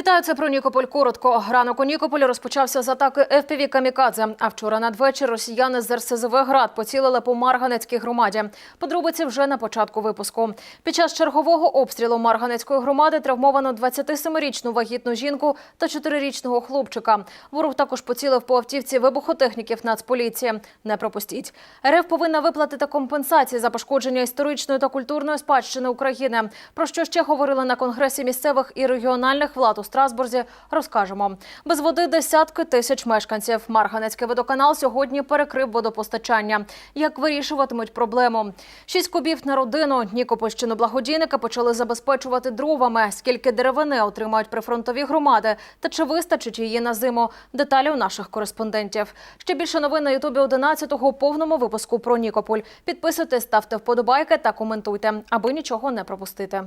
Вітаю, це про Нікополь. Коротко. Ранок у Нікополі розпочався з атаки ФПВ «Камікадзе». А вчора надвечір росіяни з РСЗВ «Град» поцілили по Марганецькій громаді. Подробиці вже на початку випуску. Під час чергового обстрілу Марганецької громади травмовано 27-річну вагітну жінку та 4-річного хлопчика. Ворог також поцілив по автівці вибухотехніків Нацполіції. Не пропустіть. РФ повинна виплатити компенсації за пошкодження історичної та культурної спадщини України. Про що ще говорили на конгресі місцевих і регіональних влад у Страсбурзі, розкажемо. Без води десятки тисяч мешканців. Марганецький водоканал сьогодні перекрив водопостачання. Як вирішуватимуть проблему? Шість кубів на родину. Нікопольщину благодійники почали забезпечувати дровами. Скільки деревини отримають прифронтові громади? Та чи вистачить її на зиму? Деталі у наших кореспондентів. Ще більше новин на Ютубі 11-го у повному випуску про Нікополь. Підписуйтесь, ставте вподобайки та коментуйте, аби нічого не пропустити.